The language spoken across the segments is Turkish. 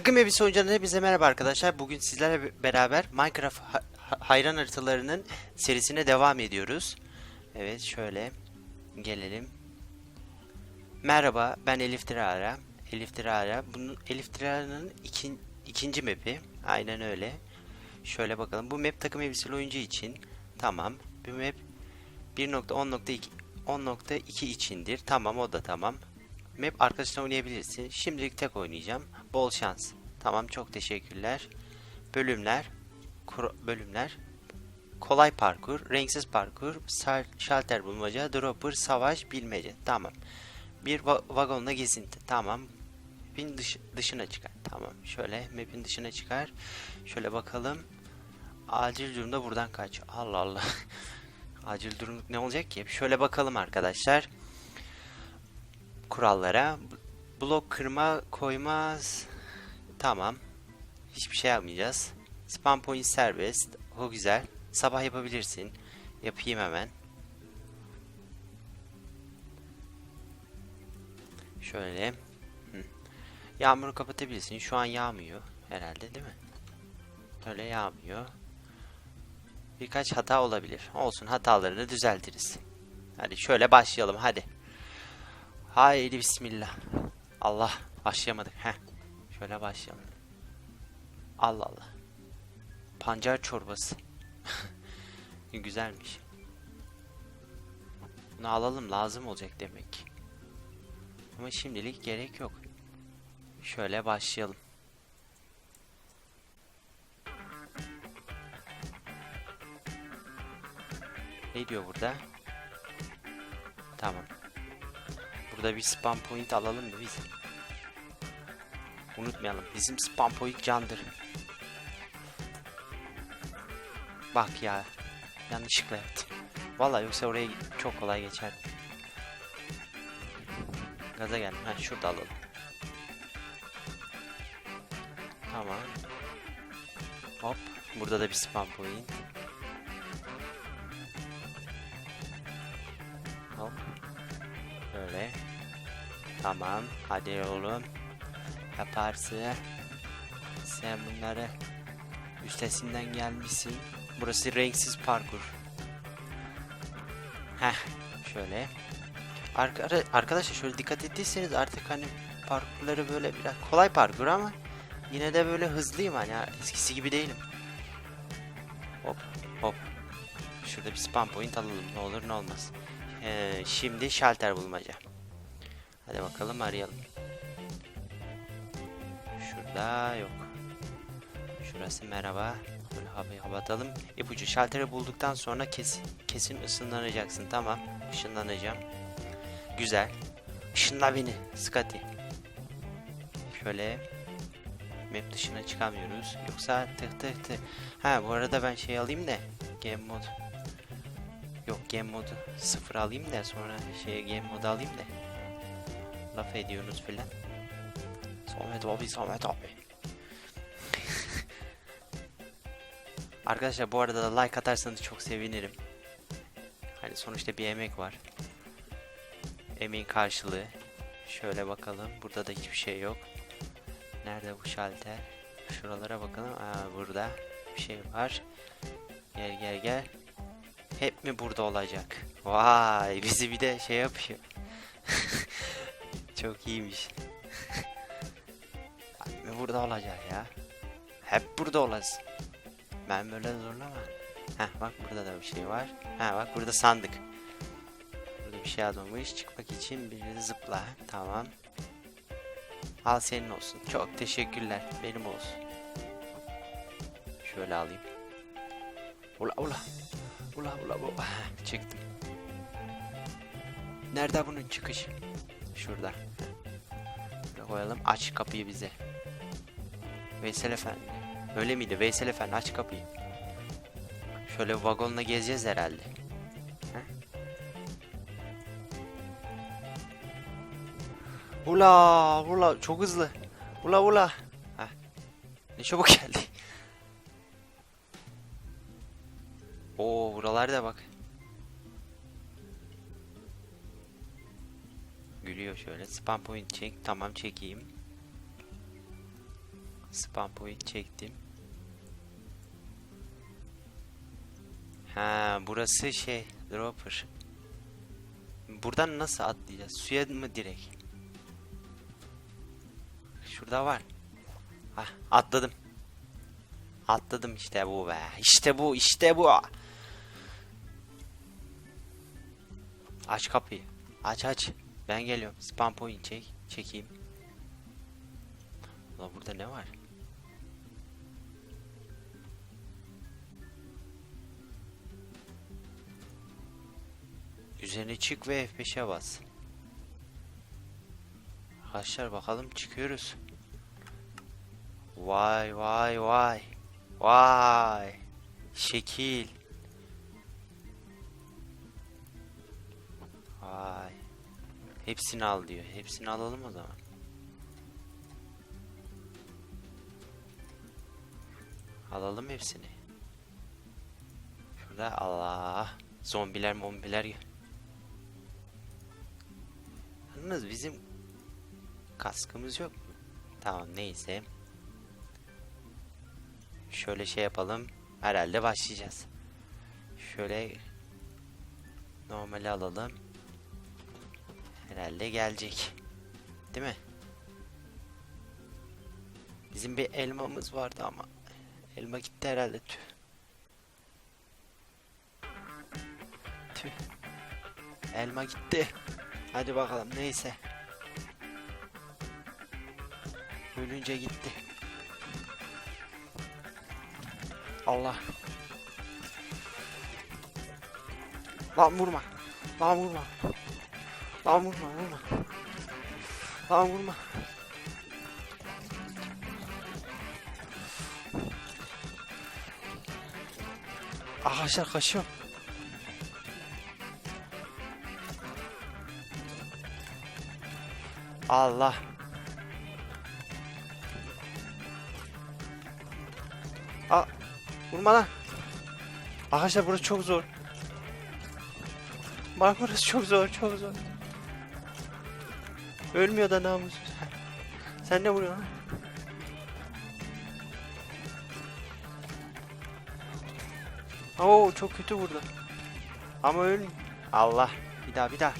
Takım elbise oyuncularına hepinize merhaba arkadaşlar. Bugün sizlerle be- beraber Minecraft ha- hayran haritalarının serisine devam ediyoruz. Evet şöyle gelelim. Merhaba ben Elif Tirara. Elif Tirara. Bunun Elif Tirara'nın ikin, ikinci map'i. Aynen öyle. Şöyle bakalım. Bu map takım elbiseli oyuncu için. Tamam. Bu map 1.10.2 10.2 içindir. Tamam o da tamam. Map arkadaşla oynayabilirsin. Şimdilik tek oynayacağım. Bol şans. Tamam çok teşekkürler. Bölümler. bölümler. Kolay parkur, renksiz parkur, şalter bulmaca, dropper, savaş, bilmece. Tamam. Bir va- vagonla gezinti. Tamam. Map'in dış- dışına çıkar. Tamam. Şöyle map'in dışına çıkar. Şöyle bakalım. Acil durumda buradan kaç. Allah Allah. Acil durum ne olacak ki? Şöyle bakalım arkadaşlar kurallara. Blok kırma koymaz. Tamam. Hiçbir şey yapmayacağız. Spam point serbest. O güzel. Sabah yapabilirsin. Yapayım hemen. Şöyle. Yağmuru kapatabilirsin. Şu an yağmıyor herhalde değil mi? Öyle yağmıyor. Birkaç hata olabilir. Olsun hatalarını düzeltiriz. Hadi şöyle başlayalım hadi. Haydi bismillah. Allah başlayamadık. Heh. Şöyle başlayalım. Allah Allah. Pancar çorbası. Güzelmiş. Bunu alalım lazım olacak demek ki. Ama şimdilik gerek yok. Şöyle başlayalım. Ne diyor burada? Tamam. Burada bir spam point alalım mı biz? Unutmayalım. Bizim spam point candır. Bak ya. Yanlışlıkla yaptım. Vallahi yoksa oraya çok kolay geçer. Gaza geldim. Ha şurada alalım. Tamam. Hop. Burada da bir spam point. Tamam. Hadi oğlum. Yaparsın. Sen bunları üstesinden gelmişsin. Burası renksiz parkur. Heh. Şöyle. Arka, arkadaşlar şöyle dikkat ettiyseniz artık hani parkurları böyle biraz kolay parkur ama yine de böyle hızlıyım hani eskisi gibi değilim. Hop hop. Şurada bir spam point alalım ne olur ne olmaz. Ee, şimdi şalter bulmaca. Hadi bakalım arayalım. Şurada yok. Şurası merhaba. Böyle havayı kapatalım. İpucu şalteri bulduktan sonra kesin, kesin ısınlanacaksın. Tamam. Işınlanacağım. Güzel. Işınla beni. Scotty. Şöyle. Map dışına çıkamıyoruz. Yoksa tık tık tık. Ha bu arada ben şey alayım da. Game mod. Yok game modu sıfır alayım da sonra şey game modu alayım da. Laf ediyorsunuz filan. Samet abi Samet abi. Arkadaşlar bu arada da like atarsanız çok sevinirim. Hani sonuçta bir emek var. Emeğin karşılığı. Şöyle bakalım. Burada da hiçbir şey yok. Nerede bu şalter? Şuralara bakalım. Aa burada bir şey var. Gel gel gel. Hep mi burada olacak? Vay bizi bir de şey yapıyor. Çok iyiymiş. Mi burada olacak ya? Hep burada olasın. Ben böyle zorlama. Heh bak burada da bir şey var. Ha bak burada sandık. Burada bir şey yazmamış. Çıkmak için bir zıpla. Tamam. Al senin olsun. Çok teşekkürler. Benim olsun. Şöyle alayım. Ula ula. Ula ula. Heh, Çıktım. Nerede bunun çıkışı? Şurada. Şuraya koyalım. Aç kapıyı bize. Veysel Efendi. Öyle miydi? Veysel Efendi aç kapıyı. Şöyle vagonla gezeceğiz herhalde. Ula ula çok hızlı. Ula ula. Heh. Ne çabuk geldi. Oo buralarda bak. Gülüyor şöyle. Spam point çek. Tamam çekeyim. Spam point çektim. Ha, burası şey, dropper. Buradan nasıl atlayacağız? Suya mı direkt? Şurada var. Hah, atladım. Atladım işte bu be. İşte bu, işte bu. Aç kapıyı. Aç aç. Ben geliyorum. Spam point çek. Çekeyim. Ulan burada ne var? Üzerine çık ve F5'e bas. Arkadaşlar bakalım çıkıyoruz. Vay vay vay. Vay. Şekil. Vay. Hepsini al diyor. Hepsini alalım o zaman. Alalım hepsini. Şurada Allah. Zombiler mombiler. Yalnız bizim kaskımız yok mu? Tamam neyse. Şöyle şey yapalım. Herhalde başlayacağız. Şöyle normali alalım. Herhalde gelecek. Değil mi? Bizim bir elmamız vardı ama elma gitti herhalde tüh. Tüh. Elma gitti. Hadi bakalım neyse. Ölünce gitti. Allah. Lan vurma. Lan vurma. Lan vurma vurma. Lan vurma. Arkadaşlar kaçıyorum. Allah. Aa, vurma lan. Arkadaşlar burası çok zor. Bak burası çok zor, çok zor. Ölmüyor da namussuz. Sen ne vuruyorsun? Oo çok kötü vurdu. Ama öl. Allah. Bir daha bir daha.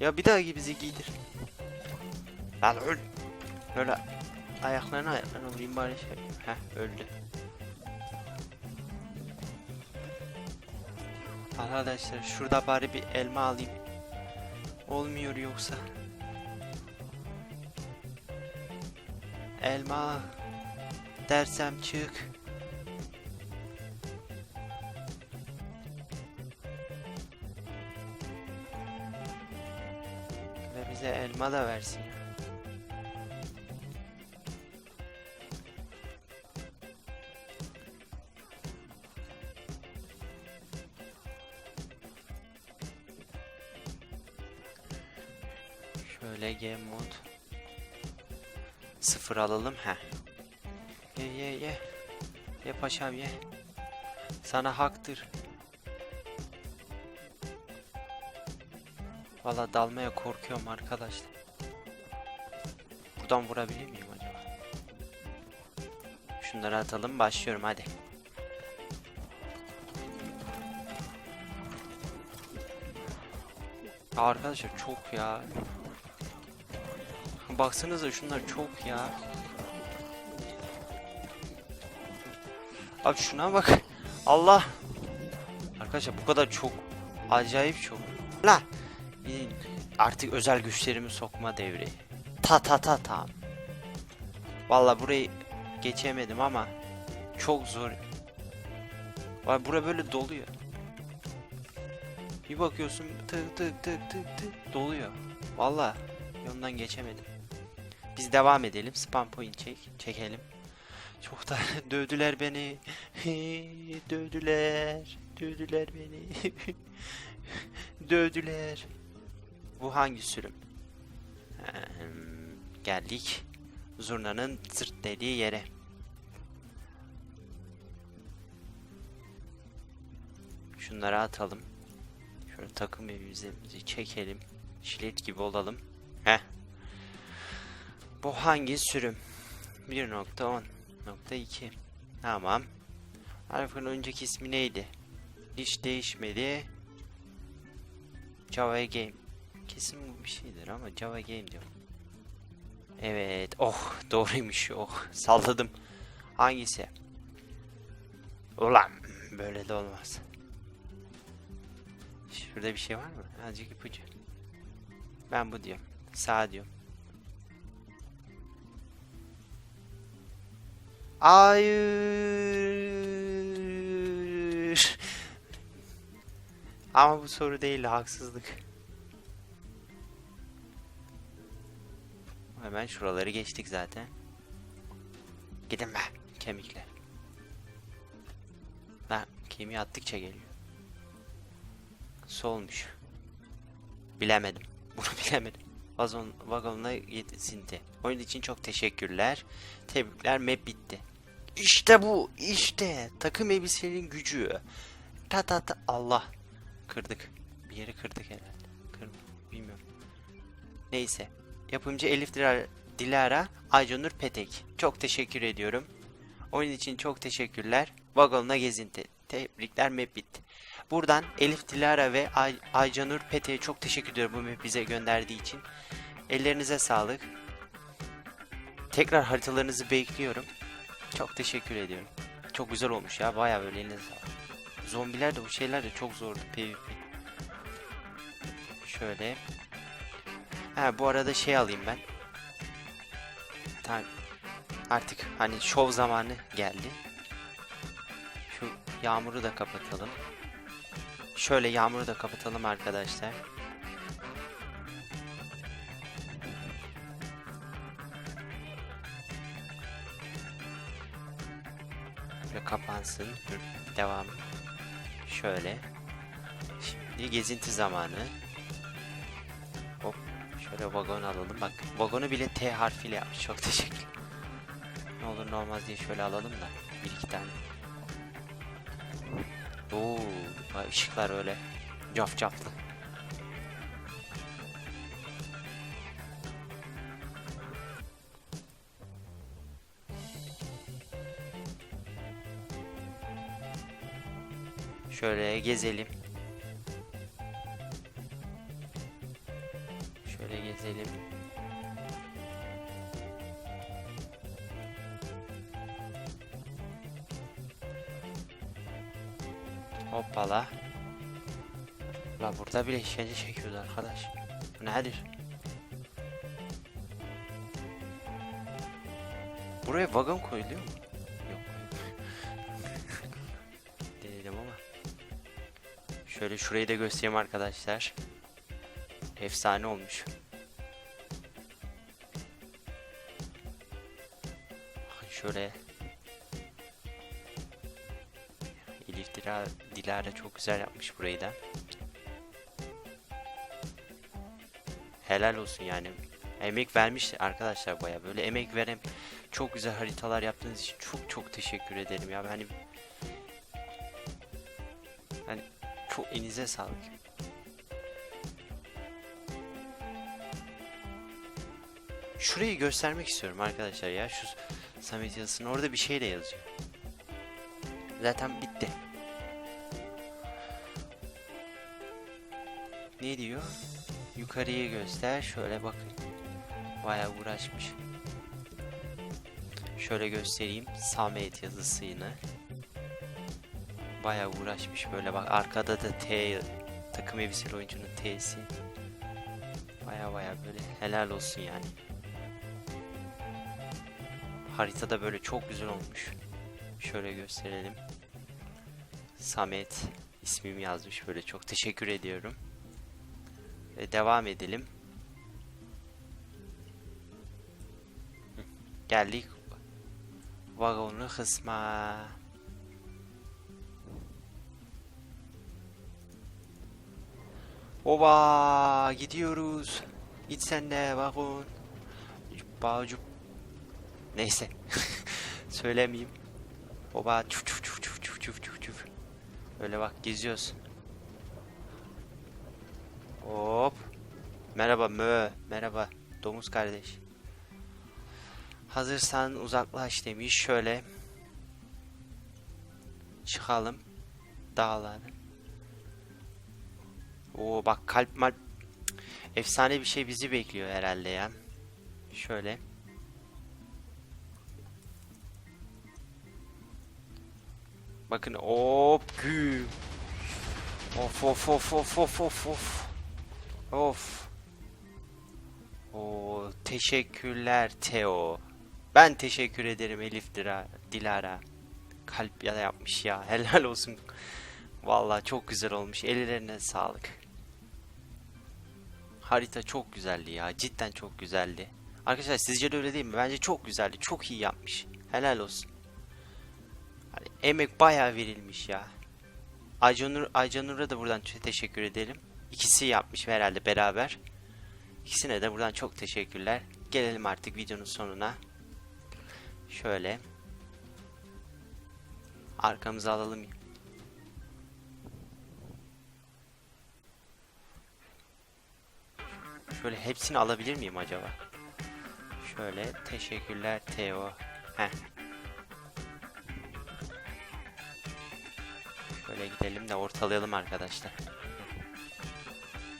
Ya bir daha bizi giydir. Lan öl. Böyle ayaklarına ayaklarına vurayım bari şey. Heh öldü. Arkadaşlar şurada bari bir elma alayım. Olmuyor yoksa. Elma dersem çık. Ve bize elma da versin. Game mod. Sıfır alalım. He. Ye ye ye. Ye paşam ye. Sana haktır. Valla dalmaya korkuyorum arkadaşlar. Buradan vurabilir miyim acaba? Şunları atalım başlıyorum hadi. Arkadaşlar çok ya. Baksanıza şunlar çok ya. Abi şuna bak. Allah. Arkadaşlar bu kadar çok. Acayip çok. La. Artık özel güçlerimi sokma devri. Ta ta ta tam. Valla burayı geçemedim ama çok zor. Vay bura böyle doluyor. Bir bakıyorsun tık tık tık tık tık doluyor. Valla yoldan geçemedim. Biz devam edelim. Spam point çek. Çekelim. Çok da dövdüler beni. dövdüler. Dövdüler beni. dövdüler. Bu hangi sürüm? Ehm, geldik. Zurnanın zırt dediği yere. Şunları atalım. Şöyle takım elbisemizi çekelim. Jilet gibi olalım. Heh. Bu hangi sürüm? 1.10.2 Tamam. Harfin önceki ismi neydi? Hiç değişmedi. Java Game. Kesin bu bir şeydir ama Java Game diyor. Evet. Oh doğruymuş. Oh salladım. Hangisi? Ulan böyle de olmaz. Şurada bir şey var mı? Azıcık ipucu. Ben bu diyorum. Sağ diyorum. Hayır. Ama bu soru değil haksızlık. Hemen şuraları geçtik zaten. Gidin be kemikler. Lan kemiği attıkça geliyor. Solmuş. Bilemedim. Bunu bilemedim. Vagon, vagonla yetinti. Oyun için çok teşekkürler. Tebrikler map bitti. İşte bu. işte Takım elbisenin gücü. Ta ta ta. Allah. Kırdık. Bir yeri kırdık herhalde. Kır bilmiyorum. Neyse. Yapımcı Elif Dilara, Dilara Aycanur Petek. Çok teşekkür ediyorum. Oyun için çok teşekkürler. Vagonla gezinti. Tebrikler map bitti. Buradan Elif Dilara ve Ay Aycanur Petek'e çok teşekkür ediyorum bu map bize gönderdiği için. Ellerinize sağlık. Tekrar haritalarınızı bekliyorum. Çok teşekkür ediyorum. Çok güzel olmuş ya. Bayağı böyle elinize sağlık. Zombiler de bu şeyler de çok zordu PvP. Şöyle. Ha bu arada şey alayım ben. Tamam. Artık hani şov zamanı geldi. Şu yağmuru da kapatalım. Şöyle yağmuru da kapatalım arkadaşlar. Şöyle kapansın. Devam. Şöyle. Şimdi gezinti zamanı. Hop. Şöyle vagon alalım. Bak vagonu bile T harfiyle yapmış. Çok teşekkür. Ne olur ne olmaz diye şöyle alalım da. Bir iki tane. Işıklar öyle cafcaflı. Şöyle gezelim. Burada bile işkence çekiyordu arkadaş. Bu nedir? Buraya vagon koyuluyor mu? Yok. Denedim ama. Şöyle şurayı da göstereyim arkadaşlar. Efsane olmuş. Bakın şöyle. Elif Dila, Dilara çok güzel yapmış burayı da. Helal olsun yani. Emek vermiş arkadaşlar baya böyle emek veren çok güzel haritalar yaptığınız için çok çok teşekkür ederim ya. Hani hani çok elinize sağlık. Şurayı göstermek istiyorum arkadaşlar ya. Şu Samet yazısını orada bir şey de yazıyor. Zaten bitti. Ne diyor? Yukarıyı göster. Şöyle bakın. Bayağı uğraşmış. Şöyle göstereyim. Samet yazısını. Bayağı uğraşmış böyle bak. Arkada da T takım elbiseli oyuncunun T'si. Baya baya böyle helal olsun yani. Haritada böyle çok güzel olmuş. Şöyle gösterelim. Samet ismimi yazmış böyle çok teşekkür ediyorum. Ve devam edelim. Geldik vagonlu kısma. Oba gidiyoruz. Git sen de vagon. Cuppa cup. Neyse. Söylemeyeyim. Oba çuf çuf çuf çuf çuf çuf çuf. Öyle bak geziyoruz. Hop. Merhaba Mö. Merhaba domuz kardeş. Hazırsan uzaklaş demiş. Şöyle çıkalım dağlara. Oo bak kalp malp efsane bir şey bizi bekliyor herhalde ya. Şöyle. Bakın hop güm. Of of of of of of of. Of. Oo teşekkürler Teo. Ben teşekkür ederim Elif Dira, Dilara. Kalp ya da yapmış ya. Helal olsun. Vallahi çok güzel olmuş. Ellerine sağlık. Harita çok güzeldi ya. Cidden çok güzeldi. Arkadaşlar sizce de öyle değil mi? Bence çok güzeldi. Çok iyi yapmış. Helal olsun. Hani emek bayağı verilmiş ya. Aycanur, Aycanur'a da buradan te- teşekkür edelim. İkisi yapmış herhalde beraber. İkisine de buradan çok teşekkürler. Gelelim artık videonun sonuna. Şöyle. Arkamıza alalım. Şöyle hepsini alabilir miyim acaba? Şöyle teşekkürler Teo. Heh. Şöyle gidelim de ortalayalım arkadaşlar.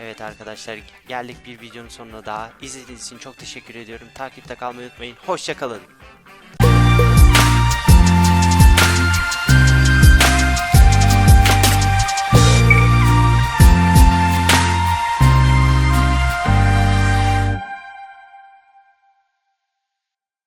Evet arkadaşlar geldik bir videonun sonuna daha. İzlediğiniz için çok teşekkür ediyorum. Takipte kalmayı unutmayın. Hoşçakalın.